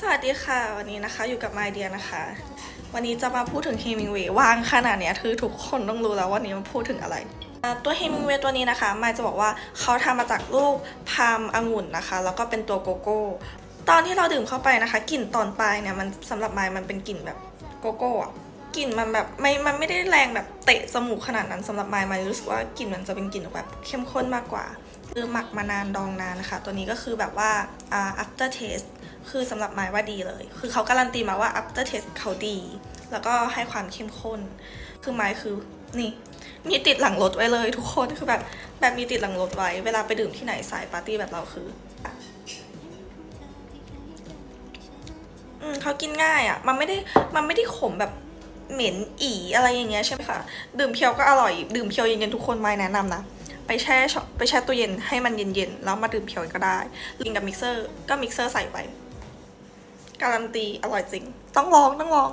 สวัสดีค่ะ วันนี้นะคะอยู่กับไมเดียนะคะ วันนี้จะมาพูดถึงเฮมิงเวย์ว่างขนาดเนี้ยคือทุกคนต้องรู้แล้ววันนี้มันพูดถึงอะไรตัวเฮมิงเวย์ตัวนี้นะคะไมจะบอกว่าเขาทำมาจากลูกพามองุ่นนะคะ แล้วก็เป็นตัวโกโก้ ตอนที่เราดื่มเข้าไปนะคะกลิ่นตอนปลายเนี่ยมันสำหรับไมมันเป็นกลิ่นแบบโกโก้อะกลิ่นมันแบบไม่ มันไม่ได้แรงแบบเตะจมูกขนาดนั้นสำหรับไมไมรู้สึกว่ากลิ่นมันจะเป็นกลิ่นแบบเข้มข้นมากกว่า คือหมักมานานดองนานนะคะ ตัวนี้ก็คือแบบว่า after taste คือสำหรับไม้ว่าดีเลย คือเขาการันตีมาว่า after taste เขาดี แล้วก็ให้ความเข้มข้น คือไม้คือนี่ มีติดหลังรถไว้เลยทุกคนคือแบบแบบมีติดหลังรถไว้ เวลาไปดื่มที่ไหนสายปาร์ตี้แบบเราคืออืมเขากินง่ายอะ่ะ มันไม่ได้มันไม่ได้ขมแบบเหม็นอีอะไรอย่างเงี้ยใช่ไหมคะดื่มเพียวก็อร่อย ดื่มเพียวเย็นๆทุกคนไม่แนะนำนะ ไปแช่ไปแช่ตู้เย็นให้มันเย็นๆ แล้วมาดื่มเพียวก็ได้กินกับมิกเซอร์ก็มิกเซอร์ใส่ไป การันตีอร่อยจริง ต้องลองต้องลอง